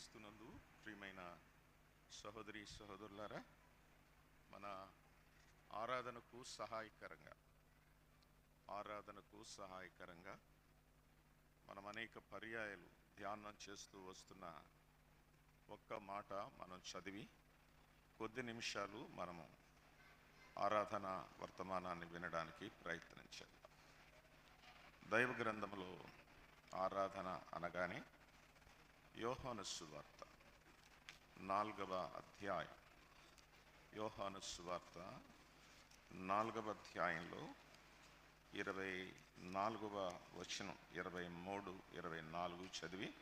క్రీస్తునందు ప్రియమైన సహోదరి సహోదరులారా మన ఆరాధనకు సహాయకరంగా ఆరాధనకు సహాయకరంగా మనం అనేక పర్యాయాలు ధ్యానం చేస్తూ వస్తున్న ఒక్క మాట మనం చదివి కొద్ది నిమిషాలు మనము ఆరాధన వర్తమానాన్ని వినడానికి ప్రయత్నం చేద్దాం దైవ గ్రంథంలో ఆరాధన అనగానే యోహాను సువార్త నాలుగవ అధ్యాయం యోహాను సువార్త నాలుగవ అధ్యాయంలో ఇరవై నాలుగవ వచనం ఇరవై మూడు ఇరవై నాలుగు చదివి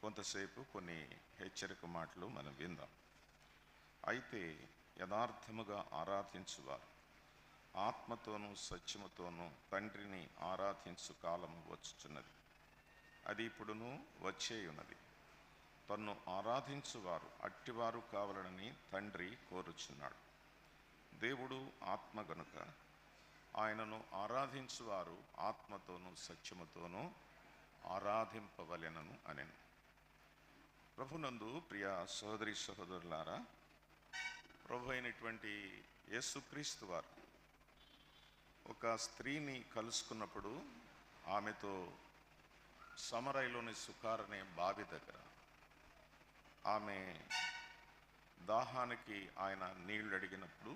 కొంతసేపు కొన్ని హెచ్చరిక మాటలు మనం విందాం. అయితే యథార్థముగా ఆరాధించువారు. ఆత్మతోనూ సత్యముతోనూ తండ్రిని ఆరాధించు కాలం వచ్చుచున్నది. అది ఇప్పుడును వచ్చేయున్నది. తన్ను ఆరాధించువారు అట్టివారు కావాలని తండ్రి కోరుచున్నాడు. దేవుడు ఆత్మ గనుక ఆయనను ఆరాధించువారు ఆత్మతోనూ సత్యముతోనూ ఆరాధింపవలెనను అనెను. ప్రభునందు ప్రియ సహోదరి సహోదరులారా ప్రభు అయినటువంటి యేసుక్రీస్తు వారు ఒక స్త్రీని కలుసుకున్నప్పుడు ఆమెతో సమరైలోని సుకారనే బావి దగ్గర. ఆమె దాహానికి ఆయన నీళ్ళు అడిగినప్పుడు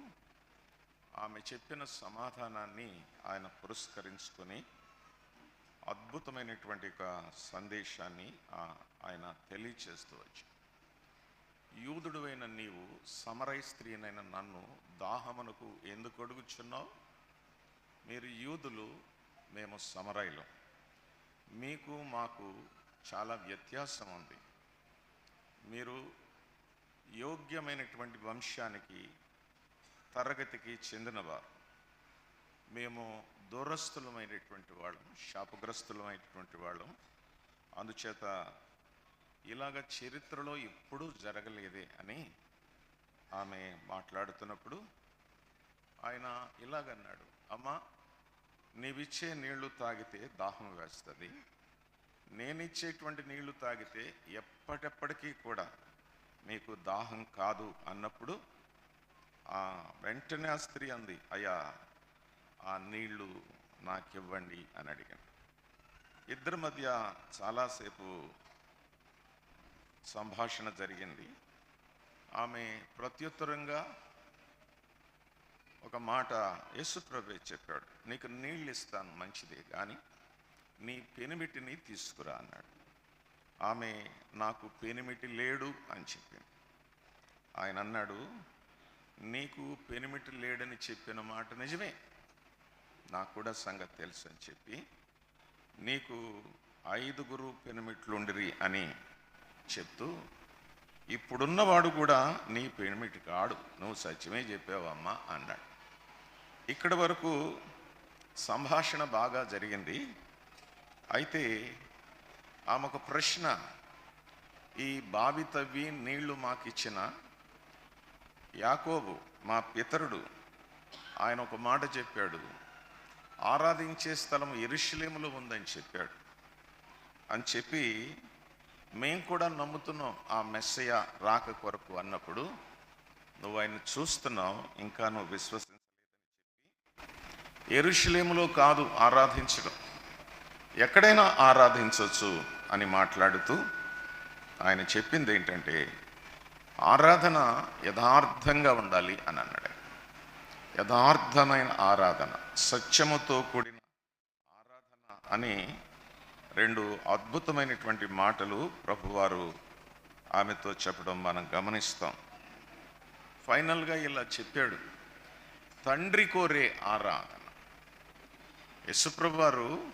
ఆమె చెప్పిన సమాధానాన్ని ఆయన పురస్కరించుకొని అద్భుతమైనటువంటి ఒక సందేశాన్ని ఆయన తెలియచేస్తూ వచ్చాడు. యూదుడువైన నీవు సమరై స్త్రీనైన నన్ను దాహమునకు ఎందుకు అడుగుచున్నావు? మీరు యూదులు మేము సమరైలో మీకు మాకు చాలా వ్యత్యాసం ఉంది. మీరు యోగ్యమైనటువంటి వంశానికి తరగతికి చెందినవారు. మేము దూరస్థులమైనటువంటి వాళ్ళం శాపగ్రస్తులమైనటువంటి వాళ్ళం. అందుచేత ఇలాగ చరిత్రలో ఎప్పుడూ జరగలేదే అని ఆమె మాట్లాడుతున్నప్పుడు ఆయన ఇలాగన్నాడు అమ్మా నీవిచ్చే నీళ్ళు తాగితే దాహం వేస్తుంది. నేనిచ్చేటువంటి నీళ్ళు తాగితే ఎప్పటెప్పటికీ కూడా మీకు దాహం కాదు అన్నప్పుడు ఆ వెంటనే ఆ స్త్రీ అంది అయ్యా ఆ నీళ్ళు నాకివ్వండి అని అడిగాను. ఇద్దరి మధ్య చాలాసేపు సంభాషణ జరిగింది. ఆమె ప్రత్యుత్తరంగా ఒక మాట యేసుప్రభే చెప్పాడు నీకు నీళ్ళు ఇస్తాను మంచిదే కానీ నీ పెనిమిటిని తీసుకురా అన్నాడు. ఆమె నాకు పెనిమిటి లేడు అని చెప్పింది. ఆయన అన్నాడు నీకు పెనిమిటి లేడని చెప్పిన మాట నిజమే నాకు కూడా సంగతి తెలుసు అని చెప్పి నీకు ఐదుగురు పెనిమిట్లుండిరి అని చెప్తూ ఇప్పుడున్నవాడు కూడా నీ పెనిమిటి కాడు నువ్వు సత్యమే చెప్పావమ్మా అన్నాడు. ఇక్కడ వరకు సంభాషణ బాగా జరిగింది. అయితే ఆమె ఒక ప్రశ్న ఈ బావి తవ్వి నీళ్ళు మాకిచ్చిన యాకోబు మా పితరుడు ఆయన ఒక మాట చెప్పాడు. ఆరాధించే స్థలం ఎరుషలేములో ఉందని చెప్పాడు. అని చెప్పి మేము కూడా నమ్ముతున్నాం ఆ మెస్సయ రాక కొరకు అన్నప్పుడు నువ్వు ఆయన చూస్తున్నావు ఇంకా నువ్వు విశ్వసి ఎరుషులేములో కాదు ఆరాధించడం. ఎక్కడైనా ఆరాధించవచ్చు అని మాట్లాడుతూ ఆయన చెప్పింది ఏంటంటే ఆరాధన యథార్థంగా ఉండాలి అని అన్నాడు. యథార్థమైన ఆరాధన సత్యముతో కూడిన ఆరాధన అని రెండు అద్భుతమైనటువంటి మాటలు ప్రభువారు ఆమెతో చెప్పడం మనం గమనిస్తాం. ఫైనల్గా ఇలా చెప్పాడు తండ్రి కోరే ఆరాధన. యశుప్రభు వారు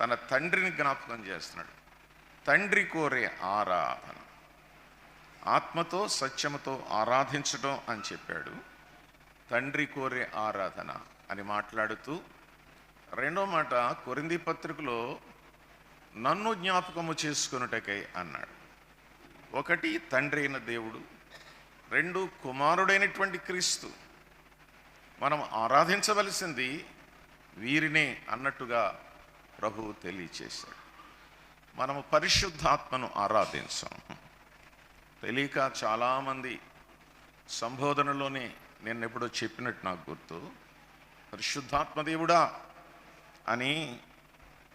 తన తండ్రిని జ్ఞాపకం చేస్తున్నాడు. తండ్రి కోరే ఆరాధన. ఆత్మతో సత్యముతో ఆరాధించడం అని చెప్పాడు. తండ్రి కోరే ఆరాధన అని మాట్లాడుతూ రెండో మాట కొరింది పత్రికలో నన్ను జ్ఞాపకము చేసుకొనుటకై అన్నాడు. ఒకటి తండ్రి అయిన దేవుడు రెండు కుమారుడైనటువంటి క్రీస్తు. మనం ఆరాధించవలసింది వీరినే అన్నట్టుగా ప్రభువు తెలియచేశాడు. మనము పరిశుద్ధాత్మను ఆరాధించాం. తెలియక చాలామంది సంబోధనలోనే నేను ఎప్పుడో చెప్పినట్టు నాకు గుర్తు. పరిశుద్ధాత్మదేవుడా అని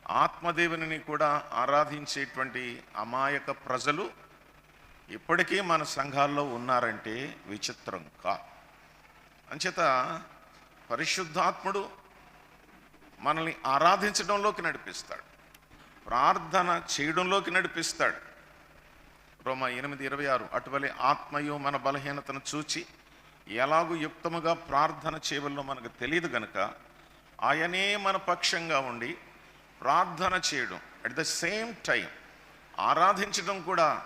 ఆత్మదేవుని కూడా ఆరాధించేటువంటి అమాయక ప్రజలు ఇప్పటికీ మన సంఘాల్లో ఉన్నారంటే విచిత్రం కా. అంచేత పరిశుద్ధాత్ముడు మనల్ని ఆరాధించడంలోకి నడిపిస్తాడు. ప్రార్థన చేయడంలోకి నడిపిస్తాడు. రోమ ఎనిమిది ఇరవై ఆరు అటువలే ఆత్మయు మన బలహీనతను చూచి ఎలాగూ యుక్తముగా ప్రార్థన చేయవల్లో మనకు తెలియదు గనుక ఆయనే మన పక్షంగా ఉండి ప్రార్థన చేయడం అట్ ద సేమ్ టైం ఆరాధించడం కూడా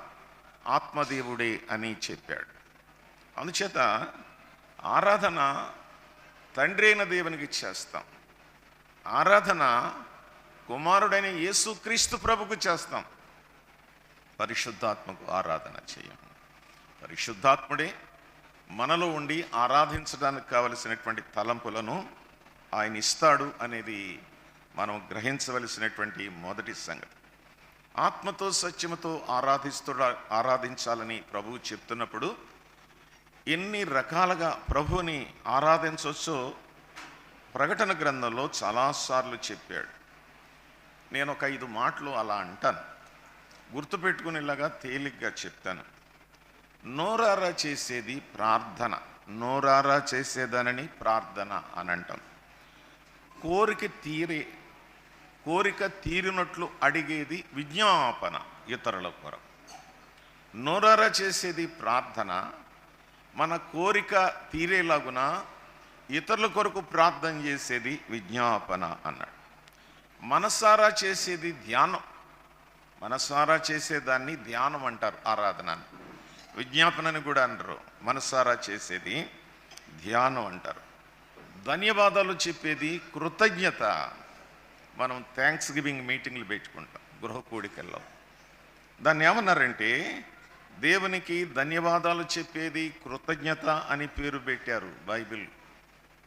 ఆత్మదేవుడే అని చెప్పాడు. అందుచేత ఆరాధన తండ్రి అయిన దేవునికి చేస్తాం. ఆరాధన కుమారుడైన యేసుక్రీస్తు ప్రభుకు చేస్తాం. పరిశుద్ధాత్మకు ఆరాధన చేయము పరిశుద్ధాత్ముడే మనలో ఉండి ఆరాధించడానికి కావలసినటువంటి తలంపులను ఆయన ఇస్తాడు అనేది మనం గ్రహించవలసినటువంటి మొదటి సంగతి. ఆత్మతో సత్యముతో ఆరాధిస్తూ ఆరాధించాలని ప్రభువు చెప్తున్నప్పుడు ఎన్ని రకాలుగా ప్రభువుని ఆరాధించవచ్చో ప్రకటన గ్రంథంలో చాలాసార్లు చెప్పాడు. నేను ఒక ఐదు మాటలు అలా అంటాను. గుర్తుపెట్టుకునేలాగా తేలిగ్గా చెప్తాను. నోరారా చేసేది ప్రార్థన. నోరారా చేసేదానని ప్రార్థన అని అంటాం. కోరిక తీరే కోరిక తీరినట్లు అడిగేది విజ్ఞాపన ఇతరుల కొరకు. నోరారా చేసేది ప్రార్థన. మన కోరిక తీరేలాగున ఇతరుల కొరకు ప్రార్థన చేసేది విజ్ఞాపన అన్నాడు. మనసారా చేసేది ధ్యానం. మనసారా చేసేదాన్ని ధ్యానం అంటారు ఆరాధన అని. విజ్ఞాపనని కూడా అంటారు. మనసారా చేసేది ధ్యానం అంటారు. ధన్యవాదాలు చెప్పేది కృతజ్ఞత. మనం థ్యాంక్స్ గివింగ్ మీటింగ్లు పెట్టుకుంటాం గృహ కూడికల్లో దాన్ని ఏమన్నారంటే దేవునికి ధన్యవాదాలు చెప్పేది కృతజ్ఞత అని పేరు పెట్టారు బైబిల్.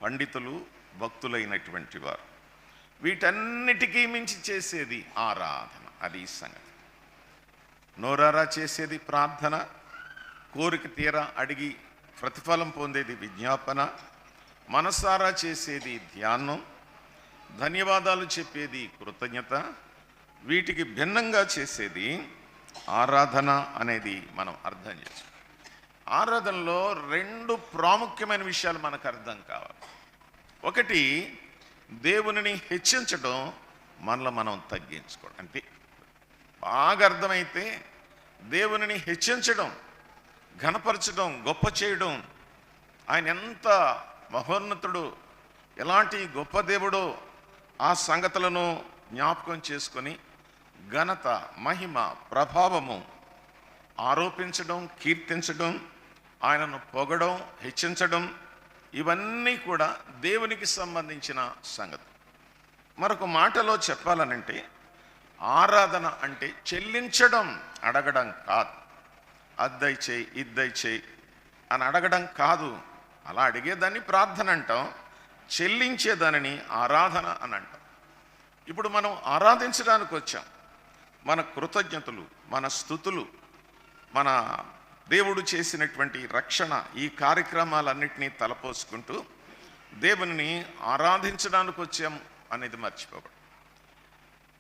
పండితులు భక్తులైనటువంటి వారు. వీటన్నిటికీ మించి చేసేది ఆరాధన. అది సంగతి. నోరారా చేసేది ప్రార్థన. కోరిక తీరా అడిగి ప్రతిఫలం పొందేది విజ్ఞాపన. మనసారా చేసేది ధ్యానం. ధన్యవాదాలు చెప్పేది కృతజ్ఞత. వీటికి భిన్నంగా చేసేది ఆరాధన అనేది మనం అర్థం చేసుకోవాలి. ఆరాధనలో రెండు ప్రాముఖ్యమైన విషయాలు మనకు అర్థం కావాలి. ఒకటి దేవునిని హెచ్చించడం మనలో మనం తగ్గించుకోవడం. అంటే బాగా అర్థమైతే దేవునిని హెచ్చించడం ఘనపరచడం గొప్ప చేయడం ఆయన ఎంత మహోన్నతుడు ఎలాంటి గొప్ప దేవుడో ఆ సంగతులను జ్ఞాపకం చేసుకొని ఘనత మహిమ ప్రభావము ఆరోపించడం కీర్తించడం ఆయనను పొగడం హెచ్చించడం ఇవన్నీ కూడా దేవునికి సంబంధించిన సంగతి. మరొక మాటలో చెప్పాలనంటే ఆరాధన అంటే చెల్లించడం అడగడం కాదు. అద్దై చేయి ఇద్దై చేయి అని అడగడం కాదు. అలా అడిగేదాన్ని ప్రార్థన అంటాం చెల్లించేదానిని ఆరాధన అని అంటాం. ఇప్పుడు మనం ఆరాధించడానికి వచ్చాం. మన కృతజ్ఞతలు మన స్థుతులు మన దేవుడు చేసినటువంటి రక్షణ ఈ కార్యక్రమాలన్నింటినీ తలపోసుకుంటూ దేవుని ఆరాధించడానికి వచ్చాం అనేది మర్చిపోబడి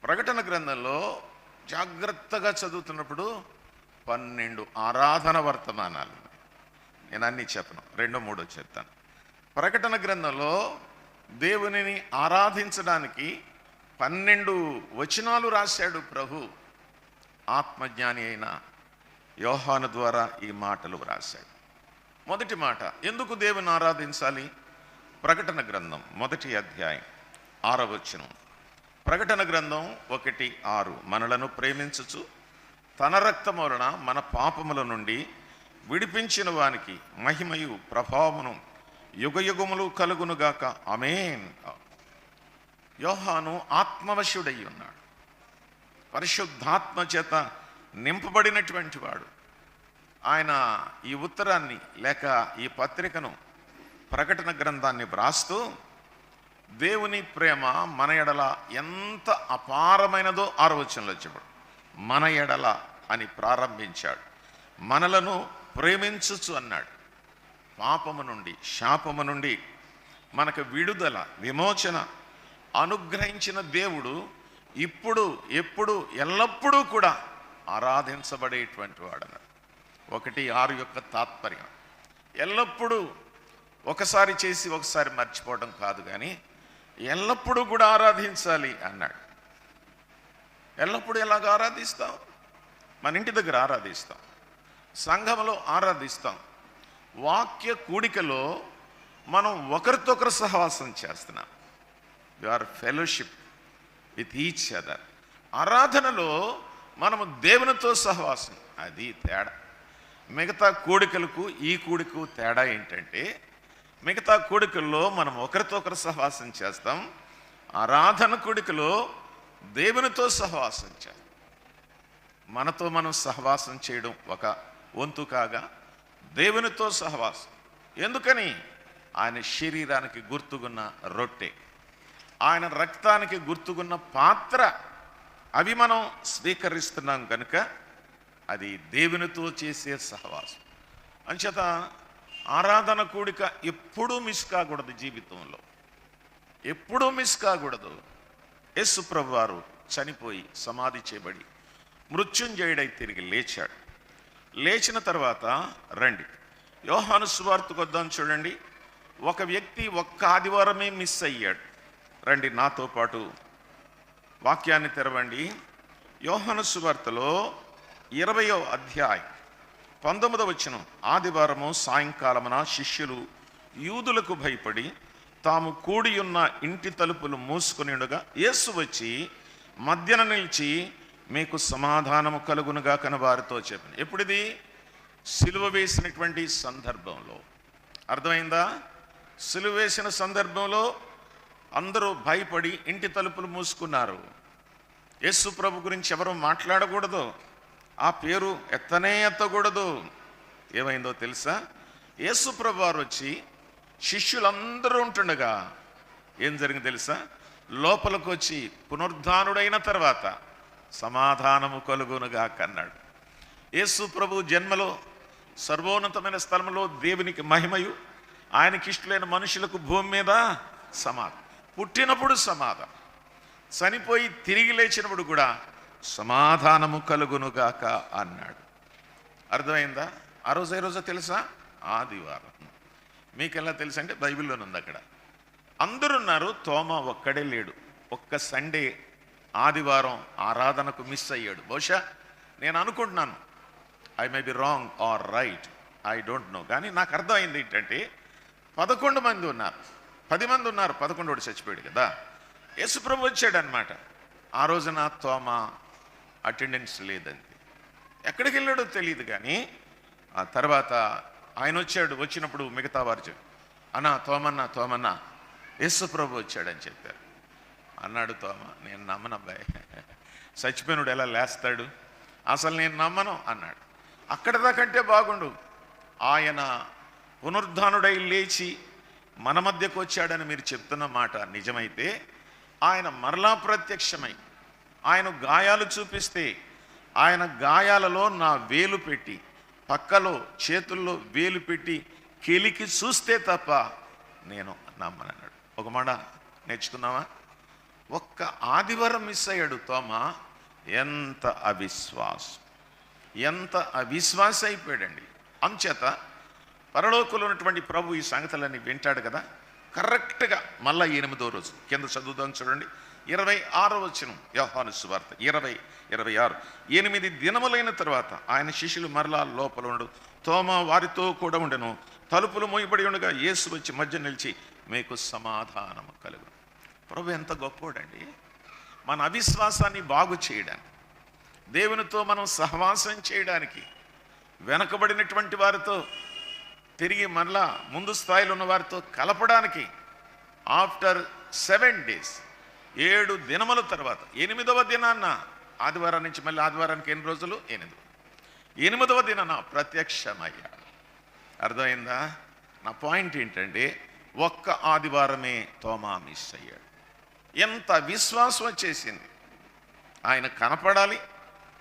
ప్రకటన గ్రంథంలో జాగ్రత్తగా చదువుతున్నప్పుడు పన్నెండు ఆరాధన వర్తమానాలు నేను అన్నీ చెప్పను రెండో మూడో చెప్తాను. ప్రకటన గ్రంథంలో దేవునిని ఆరాధించడానికి పన్నెండు వచనాలు రాశాడు ప్రభు ఆత్మజ్ఞాని అయిన యోహాను ద్వారా ఈ మాటలు వ్రాశాడు. మొదటి మాట ఎందుకు దేవుని ఆరాధించాలి? ప్రకటన గ్రంథం మొదటి అధ్యాయం ఆరవచనం ప్రకటన గ్రంథం ఒకటి ఆరు మనలను ప్రేమించుచు తన రక్తం వలన మన పాపముల నుండి విడిపించిన వానికి మహిమయు ప్రభావమును యుగయుగములు కలుగునుగాక అమేన్ యోహాను ఆత్మవశుడై ఉన్నాడు. పరిశుద్ధాత్మ చేత నింపబడినటువంటి వాడు. ఆయన ఈ ఉత్తరాన్ని లేక ఈ పత్రికను ప్రకటన గ్రంథాన్ని వ్రాస్తూ దేవుని ప్రేమ మన ఎడల ఎంత అపారమైనదో ఆరవచనంలో చెప్పాడు. మన ఎడల అని ప్రారంభించాడు. మనలను ప్రేమించుచు అన్నాడు. పాపము నుండి శాపము నుండి మనకు విడుదల విమోచన అనుగ్రహించిన దేవుడు ఇప్పుడు ఎప్పుడు ఎల్లప్పుడూ కూడా ఆరాధించబడేటువంటి వాడన. ఒకటి ఆరు యొక్క తాత్పర్యం. ఎల్లప్పుడూ ఒకసారి చేసి ఒకసారి మర్చిపోవడం కాదు కానీ ఎల్లప్పుడూ కూడా ఆరాధించాలి అన్నాడు. ఎల్లప్పుడూ ఎలాగ ఆరాధిస్తాం? మన ఇంటి దగ్గర ఆరాధిస్తాం. సంఘంలో ఆరాధిస్తాం. వాక్య కూడికలో మనం ఒకరితో ఒకరు సహవాసం చేస్తున్నాం. Our fellowship with each other ఆరాధనలో మనము దేవునితో సహవాసం. అది తేడా. మిగతా కోడికలకు ఈ కోడికు తేడా ఏంటంటే మిగతా కోడికల్లో మనం ఒకరితో ఒకరు సహవాసం చేస్తాం. ఆరాధన కోడికలో దేవునితో సహవాసం చేస్తాం. మనతో మనం సహవాసం చేయడం ఒక వంతు కాగా దేవునితో సహవాసం. ఎందుకని? ఆయన శరీరానికి గుర్తుకున్న రొట్టె. ఆయన రక్తానికి గుర్తుకున్న పాత్ర అవి మనం స్వీకరిస్తున్నాం కనుక అది దేవునితో చేసే సహవాసం. అంచేత ఆరాధన కూడిక ఎప్పుడూ మిస్ కాకూడదు జీవితంలో. ఎప్పుడూ మిస్ కాకూడదు. యేసు ప్రభువారు చనిపోయి సమాధి చేయబడి మృత్యుంజయుడై తిరిగి లేచాడు. లేచిన తర్వాత రండి. యోహాను సువార్తకు వద్దాం చూడండి. ఒక వ్యక్తి ఒక్క ఆదివారమే మిస్ అయ్యాడు. రండి నాతో పాటు వాక్యాన్ని తెరవండి. యోహన సువార్తలో ఇరవయో అధ్యాయం పంతొమ్మిదవ వచ్చిన ఆదివారము సాయంకాలమున శిష్యులు యూదులకు భయపడి తాము కూడి ఉన్న ఇంటి తలుపులు మూసుకునిండగా యేసు వచ్చి మధ్యన నిలిచి మీకు సమాధానము కలుగునుగా కన వారితో చెప్పిన ఎప్పుడిది? సిలువ వేసినటువంటి సందర్భంలో. అర్థమైందా? సిలువ వేసిన సందర్భంలో అందరూ భయపడి ఇంటి తలుపులు మూసుకున్నారు. యేసు ప్రభు గురించి ఎవరు మాట్లాడకూడదు. ఆ పేరు ఎత్తనే ఎత్తకూడదు. ఏమైందో తెలుసా? యేసు ప్రభు వారు వచ్చి శిష్యులందరూ ఉంటుండగా ఏం జరిగింది తెలుసా? లోపలికి వచ్చి పునరుద్ధానుడైన తర్వాత సమాధానము కలుగునుగా కన్నాడు యేసు ప్రభు జన్మలో సర్వోన్నతమైన స్థలంలో దేవునికి మహిమయు ఆయనకిష్టలైన మనుషులకు భూమి మీద సమాధం. పుట్టినప్పుడు సమాధానం. చనిపోయి తిరిగి లేచినప్పుడు కూడా సమాధానము కలుగునుగాక అన్నాడు. అర్థమైందా? ఆ రోజు ఏ రోజో తెలుసా? ఆదివారం. మీకు ఎలా తెలుసు అంటే బైబిల్లోనే ఉంది అక్కడ. అందరున్నారు తోమ ఒక్కడే లేడు. ఒక్క సండే ఆదివారం ఆరాధనకు మిస్ అయ్యాడు. బహుశా నేను అనుకుంటున్నాను I may be wrong or right I don't know. కానీ నాకు అర్థమైంది ఏంటంటే పదకొండు మంది ఉన్నారు. పది మంది ఉన్నారు పదకొండోడు చచ్చిపోయాడు కదా. యేసుప్రభు వచ్చాడనమాట ఆ రోజున తోమ అటెండెన్స్ లేదంతే ఎక్కడికి వెళ్ళాడో తెలియదు కానీ ఆ తర్వాత ఆయన వచ్చాడు వచ్చినప్పుడు మిగతా వారు అనా అన్నా తోమన్న తోమన్న యేసుప్రభు వచ్చాడని చెప్పారు. అన్నాడు తోమ నేను నమ్మను అబ్బాయి చచ్చిపోయినడు ఎలా లేస్తాడు? అసలు నేను నమ్మను అన్నాడు. అక్కడ దాకంటే బాగుండు. ఆయన పునరుద్ధానుడై లేచి మన మధ్యకు వచ్చాడని మీరు చెప్తున్న మాట నిజమైతే ఆయన మరలా ప్రత్యక్షమై ఆయన గాయాలు చూపిస్తే ఆయన గాయాలలో నా వేలు పెట్టి పక్కలో చేతుల్లో వేలు పెట్టి కెలికి చూస్తే తప్ప నేను నమ్మనన్నాడు. ఒక మాట నేర్చుకున్నావా? ఒక్క ఆదివారం మిస్ అయ్యాడు తోమా. ఎంత అవిశ్వాసం. ఎంత అవిశ్వాస అయిపోయాడండి అంచేత పరలోకంలో ఉన్నటువంటి ప్రభు ఈ సంగతులన్నీ వింటాడు కదా. కరెక్ట్గా మళ్ళా ఎనిమిదో రోజు కింద చదువుదాం చూడండి. ఇరవై ఆరో వచ్చిన యోహాను సువార్త ఇరవై ఇరవై ఆరు. ఎనిమిది దినములైన తర్వాత ఆయన శిష్యులు మరలా లోపల ఉండు. తోమ వారితో కూడా ఉండను. తలుపులు మోయబడి ఉండగా యేసు వచ్చి మధ్య నిలిచి మీకు సమాధానము కలుగు. ప్రభు ఎంత గొప్పోడండి. మన అవిశ్వాసాన్ని బాగు చేయడానికి దేవునితో మనం సహవాసం చేయడానికి వెనకబడినటువంటి వారితో తిరిగి మరలా ముందు స్థాయిలో ఉన్న వారితో కలపడానికి ఆఫ్టర్ సెవెన్ డేస్ ఏడు దినముల తర్వాత ఎనిమిదవ దినాన్న ఆదివారం నుంచి మళ్ళీ ఆదివారానికి ఎన్ని రోజులు? ఎనిమిది. ఎనిమిదవ దినాన ప్రత్యక్షమయ్యాడు అర్థమైందా? నా పాయింట్ ఏంటంటే ఒక్క ఆదివారమే తోమా మిస్ అయ్యాడు. ఎంత విశ్వాసం వచ్చేసింది. ఆయన కనపడాలి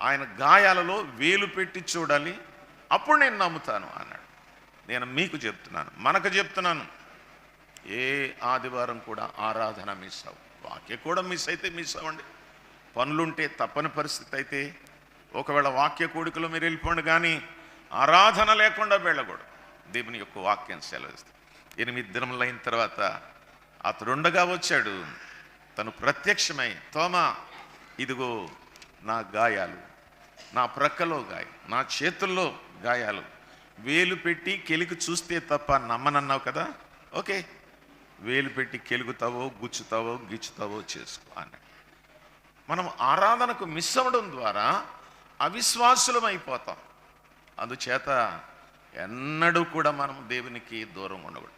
ఆయన గాయాలలో వేలు పెట్టి చూడాలి. అప్పుడు నేను నమ్ముతాను నేను మీకు చెప్తున్నాను మనకు చెప్తున్నాను. ఏ ఆదివారం కూడా ఆరాధన మిస్ అవ్వు. వాక్య కూడా మిస్ అయితే మిస్ అవ్వండి. పనులుంటే తప్పని పరిస్థితి అయితే ఒకవేళ వాక్య కూడికలో మీరు వెళ్ళిపోండి కానీ ఆరాధన లేకుండా వెళ్ళకూడదు. దేవుని యొక్క వాక్యం సెలవిస్తుంది. ఎనిమిది దినములు అయిన తర్వాత అతడుండగా వచ్చాడు. తను ప్రత్యక్షమై తోమా ఇదిగో నా గాయాలు. నా ప్రక్కలో గాయం. నా చేతుల్లో గాయాలు. వేలు పెట్టి కెలుకు చూస్తే తప్ప నమ్మనన్నావు కదా? ఓకే. వేలు పెట్టి కెలుగుతావో గుచ్చుతావో గిచ్చుతావో చేసుకో అని మనం ఆరాధనకు మిస్ అవ్వడం ద్వారా అవిశ్వాసులం అయిపోతాం. అందుచేత ఎన్నడూ కూడా మనం దేవునికి దూరం ఉండకూడదు.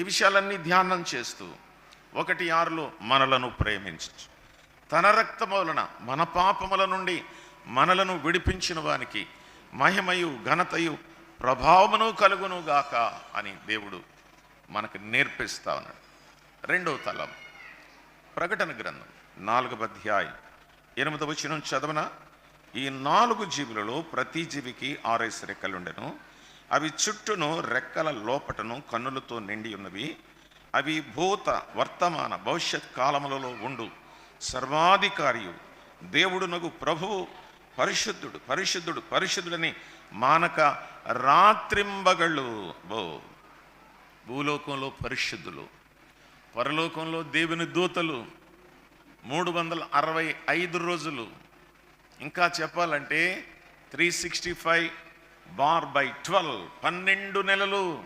ఈ విషయాలన్నీ ధ్యానం చేస్తూ ఒకటి ఆరులో మనలను ప్రేమించచ్చు తన రక్తములన మన పాపముల నుండి మనలను విడిపించిన వానికి మహిమయు ఘనతయు ప్రభావమును కలుగును గాక అని దేవుడు మనకు నేర్పిస్తా ఉన్నాడు. రెండవ తలం ప్రకటన గ్రంథం నాలుగవ అధ్యాయం ఎనిమిదవ వచనం చదవన? ఈ నాలుగు జీవులలో ప్రతి జీవికి ఆరేసి రెక్కలుండెను. అవి చుట్టూను రెక్కల లోపటను కన్నులతో నిండి ఉన్నవి. అవి భూత వర్తమాన భవిష్యత్ కాలములలో ఉండు. సర్వాధికారియు దేవుడునగు ప్రభువు పరిశుద్ధుడు పరిశుద్ధుడు పరిశుద్ధుడని మానక రాత్రింబగళ్ళు బో భూలోకంలో పరిశుద్ధులు పరలోకంలో దేవుని దూతలు మూడు వందల అరవై ఐదు రోజులు. ఇంకా చెప్పాలంటే three sixty five bar by twelve పన్నెండు నెలలు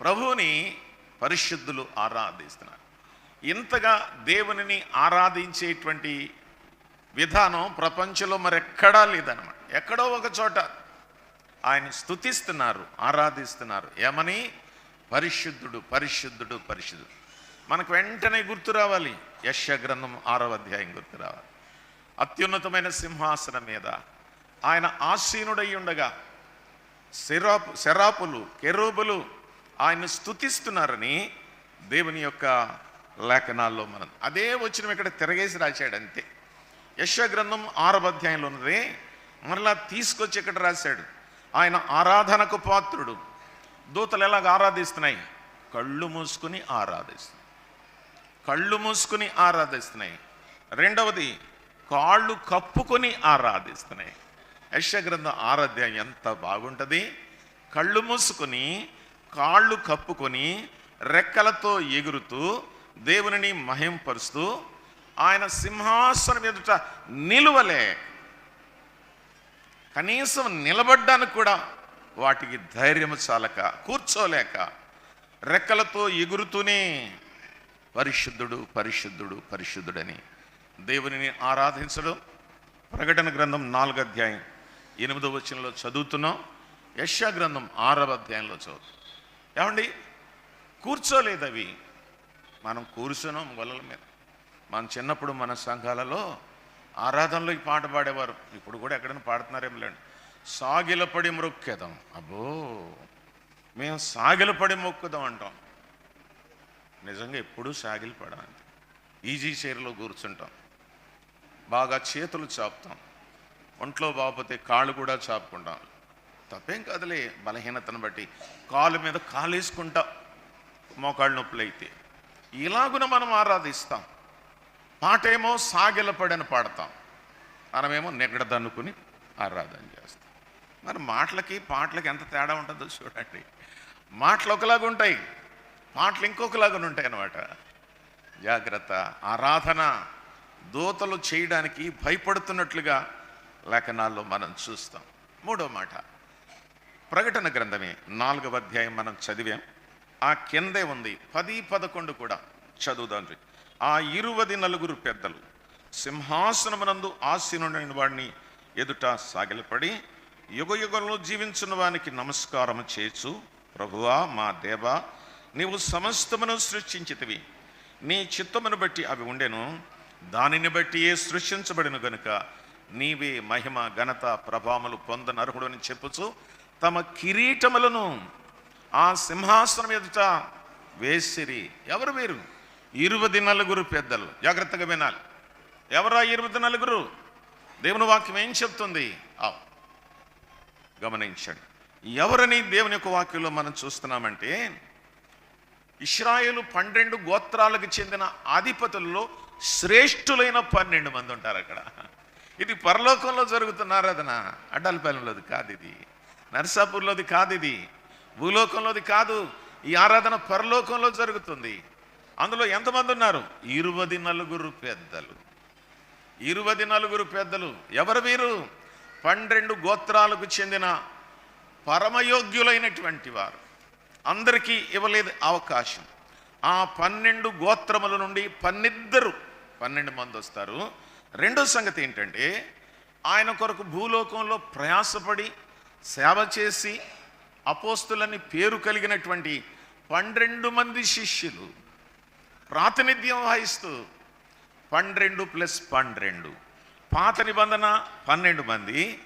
ప్రభువుని పరిశుద్ధులు ఆరాధిస్తున్నారు. ఇంతగా దేవునిని ఆరాధించేటువంటి విధానం ప్రపంచంలో మరెక్కడా లేదనమాట ఎక్కడో ఒక చోట ఆయన స్థుతిస్తున్నారు ఆరాధిస్తున్నారు. ఏమని? పరిశుద్ధుడు పరిశుద్ధుడు పరిశుద్ధుడు. మనకు వెంటనే గుర్తు రావాలి. యశ గ్రంథం ఆరవ అధ్యాయం గుర్తు రావాలి. అత్యున్నతమైన సింహాసనం మీద ఆయన ఆసీనుడై ఉండగా శరాపు శరాపులు కెరోబులు ఆయన స్థుతిస్తున్నారని దేవుని యొక్క లేఖనాల్లో మనం అదే వచ్చిన ఇక్కడ తిరగేసి రాశాడు అంతే యశ గ్రంథం ఆరవ అధ్యాయంలో ఉన్నది మరలా తీసుకొచ్చి ఇక్కడ రాశాడు. ఆయన ఆరాధనకు పాత్రుడు. దూతలు ఎలాగ ఆరాధిస్తున్నాయి? కళ్ళు మూసుకుని ఆరాధిస్తున్నాయి. కళ్ళు మూసుకుని ఆరాధిస్తున్నాయి. రెండవది కాళ్ళు కప్పుకొని ఆరాధిస్తున్నాయి. యశగ్రంథం ఆరాధ్యం ఆరాధ్యాయం ఎంత బాగుంటుంది? కళ్ళు మూసుకొని కాళ్ళు కప్పుకొని రెక్కలతో ఎగురుతూ దేవునిని మహింపరుస్తూ ఆయన సింహాసనం ఎదుట నిలువలే. కనీసం నిలబడ్డానికి కూడా వాటికి ధైర్యం చాలక కూర్చోలేక రెక్కలతో ఎగురుతూనే పరిశుద్ధుడు పరిశుద్ధుడు పరిశుద్ధుడని దేవునిని ఆరాధించడం ప్రకటన గ్రంథం నాలుగు అధ్యాయం ఎనిమిదో వచనంలో చదువుతున్నాం. యశా గ్రంథం ఆరవ అధ్యాయంలో చదువుతాం ఏమండి? కూర్చోలేదు అవి మనం కూర్చున్నాం గొల్లల మీద. మన చిన్నప్పుడు మన సంఘాలలో ఆరాధనలో ఈ పాట పాడేవారు. ఇప్పుడు కూడా ఎక్కడైనా పాడుతున్నారేమో లేండి సాగిలపడి మొక్కేదాం. అబ్బో మేము సాగిలపడి మొక్కుదాం అంటాం. నిజంగా ఎప్పుడూ సాగిలి పడాలి. ఈజీ చైర్లో కూర్చుంటాం. బాగా చేతులు చాపుతాం. ఒంట్లో బాగపోతే కాళ్ళు కూడా చాపుకుంటాం. తప్పేం కాదులే బలహీనతను బట్టి కాలు మీద కాలు వేసుకుంటా మోకాళ్ళు నొప్పులు అయితే ఇలాగున మనం ఆరాధిస్తాం. పాటేమో సాగిలపడని పాడతాం. మనమేమో నెగడదన్నుకుని ఆరాధన చేస్తాం. మరి మాటలకి పాటలకి ఎంత తేడా ఉంటుందో చూడండి. మాటలు ఒకలాగా ఉంటాయి. పాటలు ఇంకొకలాగా ఉంటాయి అన్నమాట. జాగ్రత్త. ఆరాధన దూతలు చేయడానికి భయపడుతున్నట్లుగా లేఖనాల్లో మనం చూస్తాం. మూడో మాట. ప్రకటన గ్రంథమే నాలుగవ అధ్యాయం మనం చదివాం. ఆ కిందే ఉంది. పది పదకొండు కూడా చదువుదాం. ఆ ఇరువది నలుగురు పెద్దలు సింహాసనమునందు ఆసీనుడైన వాడిని ఎదుట సాగిలపడి యుగ యుగంలో జీవించిన వానికి నమస్కారం చేచు ప్రభువా మా దేవా నీవు సమస్తమును సృష్టించితివి. నీ చిత్తమును బట్టి అవి ఉండెను. దానిని బట్టి ఏ సృష్టించబడిన గనుక నీవే మహిమ ఘనత ప్రభావములు పొందనర్హుడు అని చెప్పుచు తమ కిరీటములను ఆ సింహాసనం ఎదుట వేసిరి. ఎవరు వీరు? ఇరువది నలుగురు పెద్దలు. జాగ్రత్తగా వినాలి. ఎవరా ఇరువది నలుగురు? దేవుని వాక్యం ఏం చెప్తుంది? ఆ, గమనించండి. ఎవరని దేవుని యొక్క వాక్యంలో మనం చూస్తున్నామంటే ఇస్రాయేలు పన్నెండు గోత్రాలకు చెందిన అధిపతుల్లో శ్రేష్ఠులైన పన్నెండు మంది ఉంటారు అక్కడ. ఇది పరలోకంలో జరుగుతున్న ఆరాధన. అడ్డలపాలెంలోది కాదు ఇది. నర్సాపూర్లోది కాదు ఇది. భూలోకంలోది కాదు. ఈ ఆరాధన పరలోకంలో జరుగుతుంది. అందులో ఎంతమంది ఉన్నారు? ఇరువది నలుగురు పెద్దలు. ఇరువది నలుగురు పెద్దలు. ఎవరు వీరు? పన్నెండు గోత్రాలకు చెందిన పరమయోగ్యులైనటువంటి వారు. అందరికీ ఇవ్వలేదు అవకాశం. ఆ పన్నెండు గోత్రముల నుండి పన్నిద్దరు పన్నెండు మంది వస్తారు. రెండో సంగతి ఏంటంటే ఆయన కొరకు భూలోకంలో ప్రయాసపడి సేవ చేసి అపోస్తులని పేరు కలిగినటువంటి పన్నెండు మంది శిష్యులు ప్రాతినిధ్యం వహిస్తూ పన్నెండు ప్లస్ పన్నెండు. పాత నిబంధన పన్నెండు మంది.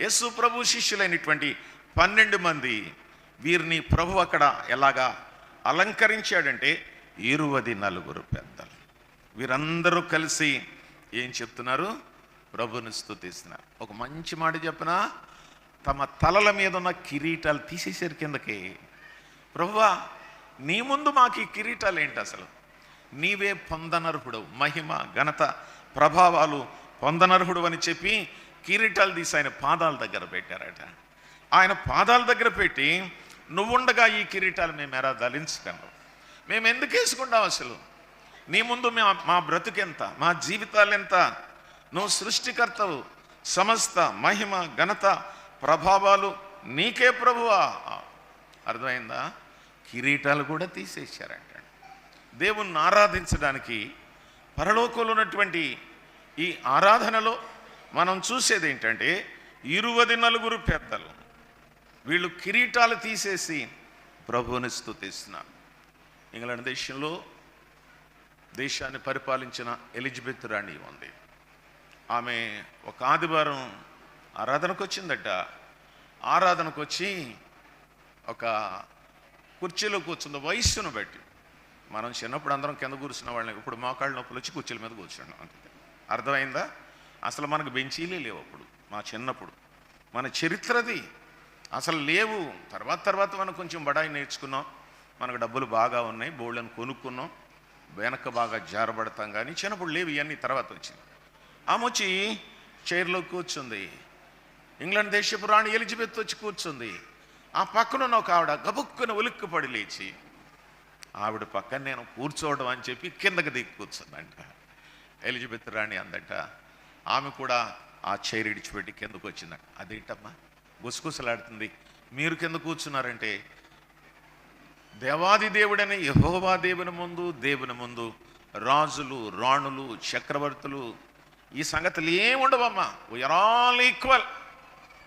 యేసు ప్రభు శిష్యులైనటువంటి పన్నెండు మంది. వీరిని ప్రభు అక్కడ ఎలాగా అలంకరించాడంటే ఇరువది నలుగురు పెద్దలు. వీరందరూ కలిసి ఏం చెప్తున్నారు? ప్రభుని స్థుతిస్తున్నారు ఒక మంచి మాట చెప్పిన? తమ తలల మీద ఉన్న కిరీటాలు తీసేసారు కిందకి. ప్రభువా నీ ముందు మాకు ఈ కిరీటాలు ఏంటి అసలు? నీవే పొందనర్హుడవు. మహిమ ఘనత ప్రభావాలు పొందనర్హుడు అని చెప్పి కిరీటాలు తీసి ఆయన పాదాల దగ్గర పెట్టారట. ఆయన పాదాల దగ్గర పెట్టి నువ్వుండగా ఈ కిరీటాలు మేము ఎలా ధరించగలవు మేము ఎందుకు వేసుకుంటాం అసలు? నీ ముందు మా మా బ్రతుకెంత? మా జీవితాలు ఎంత నువ్వు సృష్టికర్తవు. సమస్త మహిమ ఘనత ప్రభావాలు నీకే ప్రభువా. అర్థమైందా? కిరీటాలు కూడా తీసేశారండి దేవుణ్ణి ఆరాధించడానికి పరలోకంలో ఉన్నటువంటి ఈ ఆరాధనలో మనం చూసేది ఏంటంటే ఇరువది నలుగురు పెద్దలు వీళ్ళు కిరీటాలు తీసేసి ప్రభువుని స్థుతిస్తున్నారు. ఇంగ్లాండ్ దేశంలో దేశాన్ని పరిపాలించిన ఎలిజబెత్ రాణి ఉంది. ఆమె ఒక ఆదివారం ఆరాధనకు వచ్చిందట. ఆరాధనకు వచ్చి ఒక కుర్చీలో కూర్చున్న వయస్సును బట్టి మనం చిన్నప్పుడు అందరం కింద కూర్చున్న వాళ్ళని ఇప్పుడు మోకాళ్ళ నొప్పులు వచ్చి కుర్చీల మీద కూర్చున్నాం అంతే. అర్థమైందా? అసలు మనకు బెంచీలే లేవు అప్పుడు మా చిన్నప్పుడు. మన చరిత్రది అసలు లేవు. తర్వాత తర్వాత మనం కొంచెం బడాయి నేర్చుకున్నాం. మనకు డబ్బులు బాగా ఉన్నాయి బోళ్ళని కొనుక్కున్నాం వెనక బాగా జారబడతాం కానీ చిన్నప్పుడు లేవు ఇవన్నీ తర్వాత వచ్చింది. ఆమె వచ్చి చైర్లో కూర్చుంది. ఇంగ్లాండ్ దేశపు రాణి ఎలిజబెత్ వచ్చి కూర్చుంది. ఆ పక్కన ఉన్న ఒక ఆవిడ గబుక్కున ఉలిక్కుపడి లేచి ఆవిడ పక్కన నేను కూర్చోవడం అని చెప్పి కిందకి దిగి కూర్చుందంట. ఎలిజబెత్ రాణి అందట ఆమె కూడా ఆ చైర్ ఇడిచిపెట్టి కిందకు వచ్చిందంట. అదేంటమ్మా? గుసగుసలాడుతుంది. మీరు కింద కూర్చున్నారంటే దేవాది దేవుడని యహోవా దేవుని ముందు దేవుని ముందు రాజులు రాణులు చక్రవర్తులు ఈ సంగతులు ఏముండవమ్మా వీఆర్ ఆల్ ఈక్వల్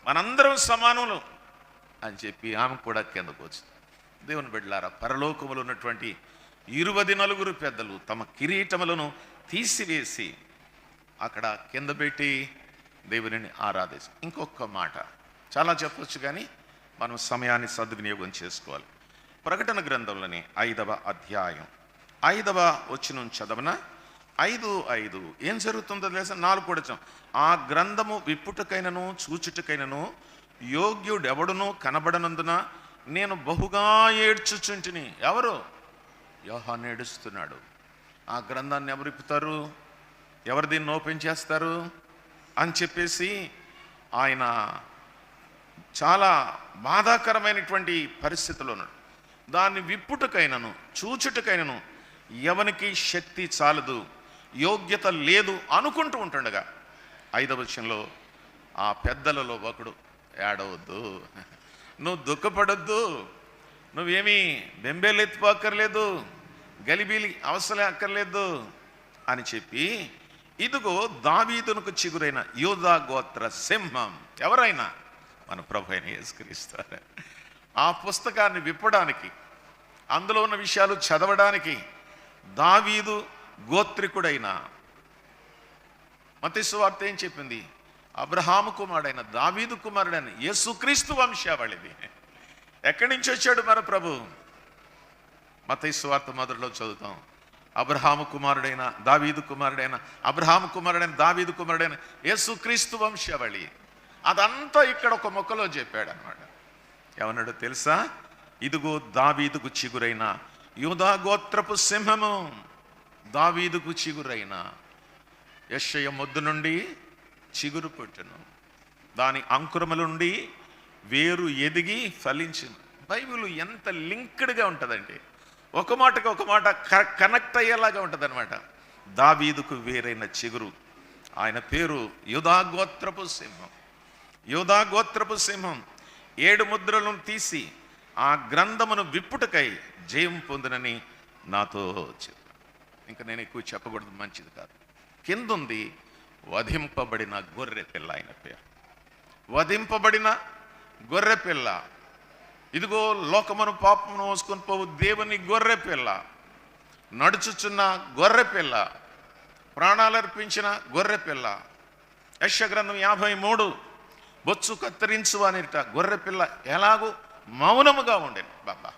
మనందరం సమానులు అని చెప్పి ఆమె కూడా కిందకు వచ్చింది. దేవుని బిడ్డలారా పరలోకములు ఉన్నటువంటి ఇరువది నలుగురు పెద్దలు తమ కిరీటములను తీసివేసి అక్కడ కింద పెట్టి దేవుని ఆరాధిస్తాం ఇంకొక మాట చాలా చెప్పొచ్చు కానీ మనం సమయాన్ని సద్వినియోగం చేసుకోవాలి. ప్రకటన గ్రంథంలోని ఐదవ అధ్యాయం ఐదవ వచ్చిన చదవన ఐదు ఐదు ఏం జరుగుతుందో తెలుసా? నాలుగు కూడా ఆ గ్రంథము విప్పుటకైనను చూచుటకైనను యోగ్యుడెవడునూ కనబడనందున నేను బహుగా ఏడ్చుచుంటిని. ఎవరు? యోహాన్ ఏడుస్తున్నాడు. ఆ గ్రంథాన్ని ఎవరు ఇప్పుతారు? ఎవరు దీన్ని ఓపెన్ చేస్తారు? అని చెప్పేసి ఆయన చాలా బాధాకరమైనటువంటి పరిస్థితిలో ఉన్నాడు. దాన్ని విప్పుటకైనను చూచుటకైనను ఎవనికి శక్తి చాలదు యోగ్యత లేదు అనుకుంటూ ఉంటుండగా ఐదవ విషయంలో ఆ పెద్దలలో ఒకడు ఏడవద్దు. నువ్వు దుఃఖపడొద్దు. నువ్వేమీ బెంబేలు ఎత్తిపోక్కర్లేదు గలిబీలి అవసరం అక్కర్లేదు అని చెప్పి ఇదిగో దావీదునకు చిగురైన యోధా గోత్ర సింహం ఎవరైనా మన ప్రభు అయిన యేసుక్రీస్తారు ఆ పుస్తకాన్ని విప్పడానికి అందులో ఉన్న విషయాలు చదవడానికి దావీదు గోత్రికుడైన మతీసు వార్త ఏం చెప్పింది? అబ్రహాము కుమారుడైన దావీదు కుమారుడైన యేసుక్రీస్తు వంశావళిది. ఎక్కడి నుంచి వచ్చాడు మన ప్రభు? మతైసు స్వార్థ మొదటిలో చదువుతాం. అబ్రహాము కుమారుడైన దావీదు కుమారుడైన అబ్రహాము కుమారుడైన దావీదు కుమారుడైన యేసుక్రీస్తు వంశావళి. అదంతా ఇక్కడ ఒక మొక్కలో చెప్పాడు అనమాట ఏమన్నాడు తెలుసా? ఇదిగో దావీదుకు చిగురైన యూదా గోత్రపు సింహము. దావీదుకు చిగురైన. యశయ మొద్దు నుండి చిగురు పుట్టును దాని అంకురముల నుండి వేరు ఎదిగి ఫలించును. బైబిల్ ఎంత లింక్డ్గా ఉంటుందండి. ఒక మాటకి ఒక మాట కనెక్ట్ అయ్యేలాగా ఉంటుంది అనమాట దావీదుకు వేరైన చిగురు. ఆయన పేరు యుధాగోత్రపు సింహం. యుధాగోత్రపు సింహం ఏడు ముద్రలను తీసి ఆ గ్రంథమును విప్పుటకై జయం పొందినని నాతో చెప్పాను ఇంకా నేను ఎక్కువ చెప్పకూడదు మంచిది కాదు. కిందుంది వధింపబడిన గొర్రె పిల్ల ఆయన పేరు. వధింపబడిన గొర్రె పిల్ల. ఇదిగో లోకమును పాపమును మోసుకొని పోవు దేవుని గొర్రె పిల్ల. నడుచుచున్న గొర్రె పిల్ల. ప్రాణాలర్పించిన గొర్రె పిల్ల. యశగ్రంథం యాభై మూడు. బొచ్చు కత్తిరించు అనేట గొర్రె పిల్ల ఎలాగూ మౌనముగా ఉండేది. బాబా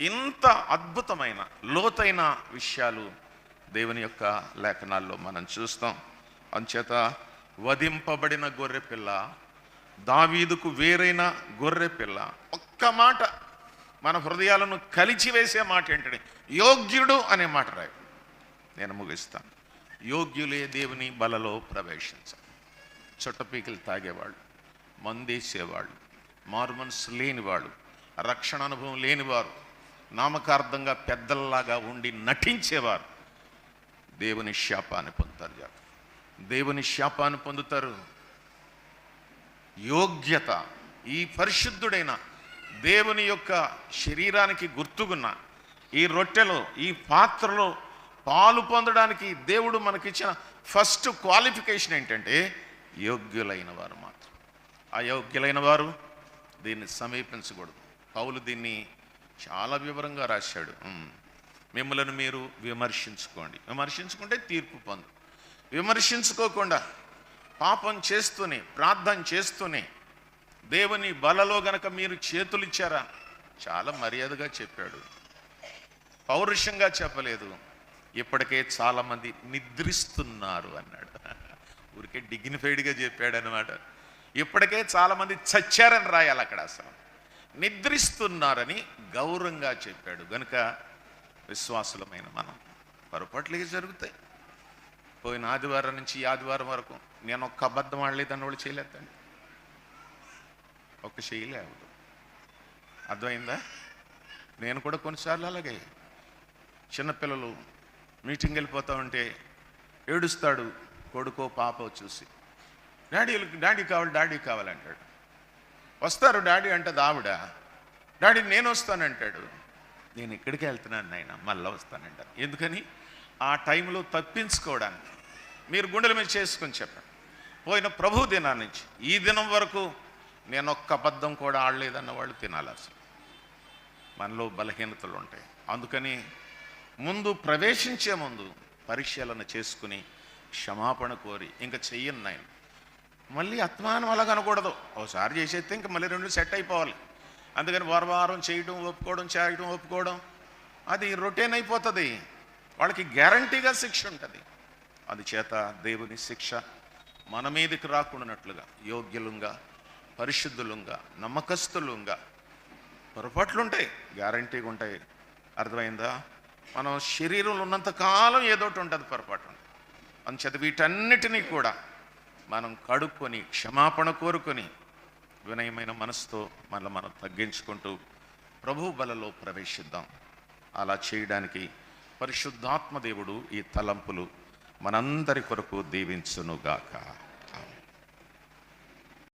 ఇంత అద్భుతమైన లోతైన విషయాలు దేవుని యొక్క లేఖనాల్లో మనం చూస్తాం. అంచేత వధింపబడిన గొర్రె పిల్ల దావీదుకు వేరైన గొర్రె పిల్ల. ఒక్క మాట మన హృదయాలను కలిచివేసే మాట ఏంటంటే యోగ్యుడు అనే మాట రాయి. నేను ముగిస్తాను. యోగ్యులే దేవుని బలలో ప్రవేశించాలి చుట్టపీకలు తాగేవాళ్ళు మందేసేవాళ్ళు మార్మన్స్ లేనివాళ్ళు రక్షణ అనుభవం లేనివారు నామకార్థంగా పెద్దల్లాగా ఉండి నటించేవారు. దేవుని శాపాన్ని పొందుతారు జాగ్రత్త. దేవుని శాపాన్ని పొందుతారు. యోగ్యత ఈ పరిశుద్ధుడైన దేవుని యొక్క శరీరానికి గుర్తుగున్న ఈ రొట్టెలో ఈ పాత్రలో పాలు పొందడానికి దేవుడు మనకిచ్చిన ఫస్ట్ క్వాలిఫికేషన్ ఏంటంటే యోగ్యులైన వారు మాత్రం. అయోగ్యులైన వారు దీన్ని సమీపించకూడదు. పౌలు దీన్ని చాలా వివరంగా రాశాడు. మిమ్మలను మీరు విమర్శించుకోండి. విమర్శించుకుంటే తీర్పు పొందు. విమర్శించుకోకుండా పాపం చేస్తూనే ప్రార్థన చేస్తూనే దేవుని బలలో గనక మీరు చేతులు ఇచ్చారా చాలా మర్యాదగా చెప్పాడు. పౌరుషంగా చెప్పలేదు. ఇప్పటికే చాలామంది నిద్రిస్తున్నారు అన్నాడు. ఊరికే డిగ్నిఫైడ్గా చెప్పాడు అనమాట ఇప్పటికే చాలామంది చచ్చారని రాయాలి అక్కడ అసలు. నిద్రిస్తున్నారని గౌరవంగా చెప్పాడు. గనుక విశ్వాసులమైన మనం పొరపాట్లు జరుగుతాయి? పోయిన ఆదివారం నుంచి ఈ ఆదివారం వరకు నేను ఒక్క అబద్ధం ఆడలేదని వాళ్ళు చేయలేదండి. ఒక్క చేయలేదు అర్థమైందా? నేను కూడా కొన్నిసార్లు అలాగే. చిన్నపిల్లలు మీటింగ్ వెళ్ళిపోతా ఉంటే ఏడుస్తాడు కొడుకో పాపో చూసి. డాడీ డాడీ కావాలి డాడీ కావాలంటాడు వస్తారు డాడీ అంటది ఆవిడ. డాడీ నేను వస్తానంటాడు. నేను ఇక్కడికి వెళ్తున్నాను నాయన మళ్ళీ వస్తానంటారు. ఎందుకని? ఆ టైంలో తప్పించుకోవడానికి. మీరు గుండెల మీద చేసుకొని చెప్పండి. పోయిన ప్రభు దినా నుంచి ఈ దినం వరకు నేను ఒక్క అబద్ధం కూడా ఆడలేదన్న వాళ్ళు తినాలి అసలు. మనలో బలహీనతలు ఉంటాయి. అందుకని ముందు ప్రవేశించే ముందు పరిశీలన చేసుకుని క్షమాపణ కోరి ఇంకా చెయ్యను నాయన మళ్ళీ అత్మానం అలా కనకూడదు. ఒకసారి చేసేస్తే ఇంకా మళ్ళీ రెండు సెట్ అయిపోవాలి. అందుకని వారం వారం చేయడం ఒప్పుకోవడం చేయడం ఒప్పుకోవడం అది రొటీన్ అయిపోతుంది. వాళ్ళకి గ్యారంటీగా శిక్ష ఉంటుంది. అందుచేత దేవుని శిక్ష మన మీదకి రాకుండానట్లుగా యోగ్యులుగా పరిశుద్ధులుగా నమ్మకస్తులుగా పొరపాట్లు ఉంటాయి గ్యారంటీగా ఉంటాయి అర్థమైందా? మనం శరీరంలో ఉన్నంత కాలం ఏదోటి ఉంటుంది పొరపాటు ఉంటుంది అందుచేత వీటన్నిటినీ కూడా మనం కడుక్కొని క్షమాపణ కోరుకొని వినయమైన మనసుతో మనల్ని మనం తగ్గించుకుంటూ ప్రభు బలలో ప్రవేశిద్దాం. అలా చేయడానికి పరిశుద్ధాత్మ దేవుడు ఈ తలంపులు మనందరి కొరకు దీవించునుగాక.